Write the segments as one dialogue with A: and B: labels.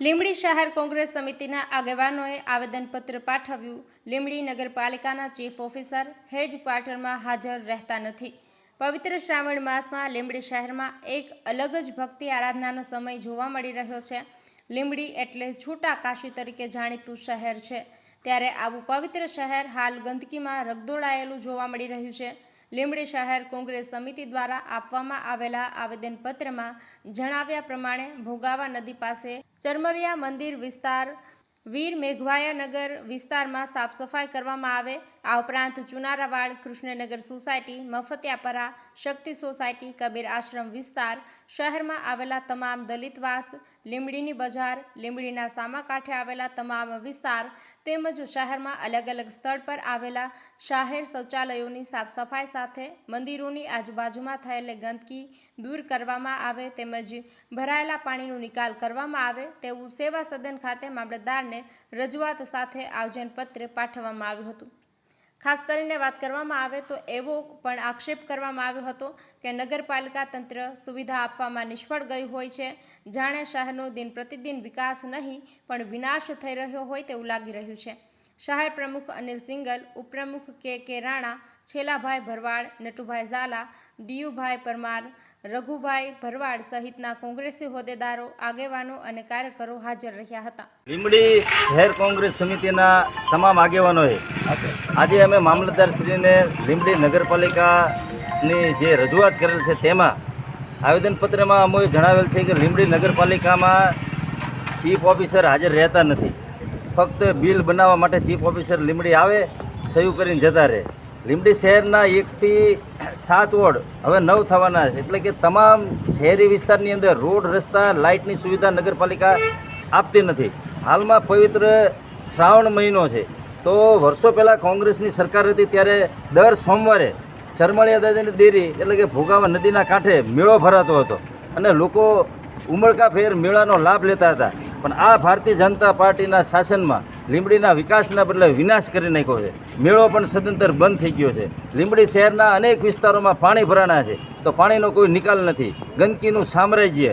A: લીંબડી શહેર કોંગ્રેસ સમિતિના આગેવાનોએ આવેદનપત્ર પાઠવ્યું. લીંબડી નગરપાલિકાના ચીફ ઓફિસર હેડ ક્વાર્ટરમાં હાજર રહેતા નથી. પવિત્ર શ્રાવણ માસમાં લીંબડી શહેરમાં એક અલગ જ ભક્તિ આરાધનાનો સમય જોવા મળી રહ્યો છે. લીંબડી એટલે છૂટા કાશી તરીકે જાણીતું શહેર છે. ત્યારે આવું પવિત્ર શહેર હાલ ગંદકીમાં રગદોળાયેલું જોવા મળી રહ્યું છે. લીંબડી શહેર કોંગ્રેસ સમિતિ દ્વારા આપવામાં આવેલા આવેદનપત્રમાં જણાવ્યા પ્રમાણે ભોગાવા નદી પાસે ચરમરિયા મંદિર વિસ્તાર, વીર મેઘવાયા નગર વિસ્તારમાં સાફ સફાઈ કરવામાં આવે. આ ઉપરાંત ચુનારાવાડ, કૃષ્ણનગર સોસાયટી, મફતિયાપરા, શક્તિ સોસાયટી, કબીર આશ્રમ વિસ્તાર શહેરમાં આવેલા તમામ દલિતવાસ, લીંબડીની બજાર, લીંબડીના સામાકાંઠે આવેલા તમામ વિસ્તાર તેમજ શહેરમાં અલગ અલગ સ્થળ પર આવેલા જાહેર શૌચાલયોની સાફ સફાઈ સાથે મંદિરોની આજુબાજુમાં થયેલી ગંદકી દૂર કરવામાં આવે તેમજ ભરાયેલા પાણીનો નિકાલ કરવામાં આવે તેવું સેવા સદન ખાતે મામલતદારને રજૂઆત સાથે આયોજનપત્ર પાઠવવામાં આવ્યું હતું. ખાસ કરીને વાત કરવામાં આવે તો એવો પણ આક્ષેપ કરવામાં આવ્યો હતો કે નગરપાલિકા તંત્ર સુવિધા આપવામાં નિષ્ફળ ગયું હોય છે. જાણે શહેરનો દિન પ્રતિદિન વિકાસ નહીં, પણ વિનાશ થઈ રહ્યો હોય તેવું લાગી રહ્યું છે. શહેર પ્રમુખ અનિલ સિંગલ, ઉપપ્રમુખ કે કે રાણા છેલાભાઈ ભરવાડ, નટુભાઈ ઝાલા દિયુભાઈ પરમાર, રઘુભાઈ ભરવાડ સહિતના કોંગ્રેસી હોદ્દેદારો, આગેવાનો અને કાર્યકરો હાજર રહ્યા હતા.
B: લીમડી શહેર કોંગ્રેસ સમિતિના તમામ આગેવાનોએ આજે અમે મામલતદારશ્રીને લીમડી નગરપાલિકાની જે રજૂઆત કરેલ છે તેમાં આવેદનપત્રમાં અમે જણાવેલ છે કે લીમડી નગરપાલિકામાં ચીફ ઓફિસર હાજર રહેતા નથી. ફક્ત બિલ બનાવવા માટે ચીફ ઓફિસર લીમડી આવે, સહી કરીને જતા રહે. લીમડી શહેરના એકથી સાત વોર્ડ, હવે નવ થવાના છે. એટલે કે તમામ શહેરી વિસ્તારની અંદર રોડ, રસ્તા, લાઇટની સુવિધા નગરપાલિકા આપતી નથી. હાલમાં પવિત્ર શ્રાવણ મહિનો છે. તો વર્ષો પહેલાં કોંગ્રેસની સરકાર હતી, ત્યારે દર સોમવારે ચરમળિયા દાદાની દેરી, એટલે કે ભોગાવા નદીના કાંઠે મેળો ભરાતો હતો. અને લોકો ઉમળકા ફેર મેળાનો લાભ લેતા હતા. પણ આ ભારતીય જનતા પાર્ટીના શાસનમાં લીંબડીના વિકાસના બદલે વિનાશ કરી નાખ્યો છે. મેળો પણ સદંતર બંધ થઈ ગયો છે. લીંબડી શહેરના અનેક વિસ્તારોમાં પાણી ભરાણા છે. તો પાણીનો કોઈ નિકાલ નથી. ગંદકીનું સામ્રાજ્ય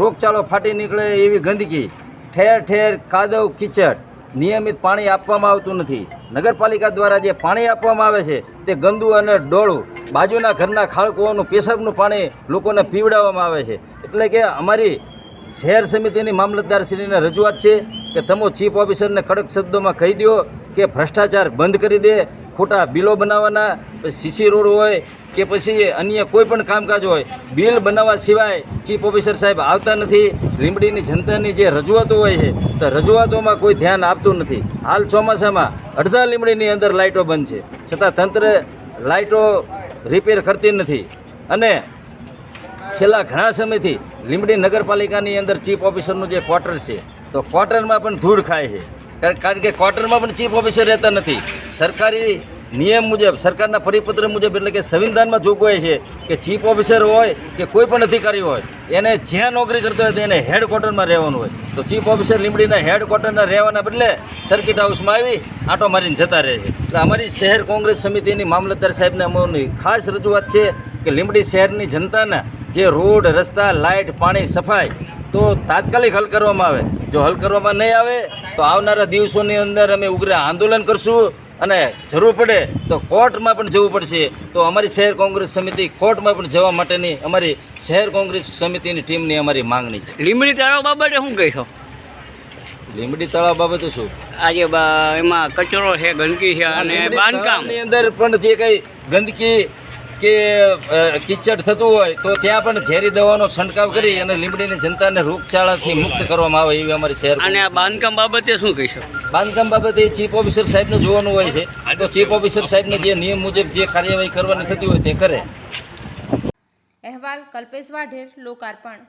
B: રોગચાળો ફાટી નીકળે એવી ગંદકી. ઠેર ઠેર કાદવ કિચડ. નિયમિત પાણી આપવામાં આવતું નથી. નગરપાલિકા દ્વારા જે પાણી આપવામાં આવે છે, તે ગંદુ અને ડોળું. બાજુના ઘરના ખાળકુઓનું પેશાબનું પાણી લોકોને પીવડાવવામાં આવે છે. એટલે કે અમારી શહેર સમિતિની મામલતદારશ્રીને રજૂઆત છે કે તમે ચીફ ઓફિસરને કડક શબ્દોમાં કહી દો કે ભ્રષ્ટાચાર બંધ કરી દે, ખોટા બિલો બનાવવાના સીસી રોડ હોય કે પછી અન્ય કોઈ પણ કામકાજ હોય, બિલ બનાવવા સિવાય ચીફ ઓફિસર સાહેબ આવતા નથી. લીંબડીની જનતાની જે રજૂઆતો હોય છે, તો રજૂઆતોમાં કોઈ ધ્યાન આપતું નથી. હાલ ચોમાસામાં અડધા લીમડીની અંદર લાઇટો બંધ છે. છતાં તંત્ર લાઇટો રિપેર કરતી નથી. અને છેલ્લા ઘણા સમયથી લીંબડી નગરપાલિકાની અંદર ચીફ ઓફિસરનું જે ક્વાર્ટર છે, તો ક્વાર્ટરમાં પણ ધૂળ ખાય છે. કારણ કે ક્વાર્ટરમાં પણ ચીફ ઓફિસર રહેતા નથી. સરકારી નિયમ મુજબ, સરકારના પરિપત્ર મુજબ એટલે કે સંવિધાનમાં જોગવાઈ છે કે ચીફ ઓફિસર હોય કે કોઈ પણ અધિકારી હોય, એને જ્યાં નોકરી કરતો હોય એને હેડ ક્વાર્ટરમાં રહેવાનું હોય. તો ચીફ ઓફિસર લીંબડીના હેડ ક્વાર્ટરના રહેવાના બદલે સર્કિટ હાઉસમાં આવી, આંટો મારીને જતા રહે છે. એટલે અમારી શહેર કોંગ્રેસ સમિતિની મામલતદાર સાહેબને અમારી ખાસ રજૂઆત છે કે લીંબડી શહેરની જનતાના જે રોડ રસ્તા લાઇટ પાણી સફાઈ તો તાત્કાલિક હલ કરવામાં આવે. જો હલ કરવામાં નહીં આવે તો આવનારા દિવસોની અંદર અમે ઉગ્ર આંદોલન કરશું અને જરૂર પડે તો કોર્ટમાં પણ જવું પડશે. તો અમારી શહેર કોંગ્રેસ સમિતિ કોર્ટમાં પણ જવા માટેની અમારી શહેર કોંગ્રેસ સમિતિની ટીમની અમારી માંગણી છે.
C: લીંબડી તળાવ બાબતે શું કહીશો?
B: લીંબડી તળાવ બાબતે શું?
C: આજે એમાં કચરો છે ગંદકી છે અને
B: બાંધકામની અંદર પણ જે કંઈ ગંદકી કે કિચડ થતું હોય તો ત્યાં પણ ઝેરી દવાનો છંટકાવ કરી અને લીમડીની જનતાને રોગચાળાથી મુક્ત કરવામાં આવે એવી અમારી શહેર
C: અને આ બાંધકામ બાબતે શું કહીશું?
B: બાંધકામ બાબતે ચીફ ઓફિસર સાહેબને જોવાનું હોય છે. તો ચીફ ઓફિસર સાહેબને જે નિયમ મુજબ જે કાર્યવાહી કરવાની થતી હોય તે કરે.
A: અહેવાલ કલ્પેશ વાઢેર લોકાર્પણ.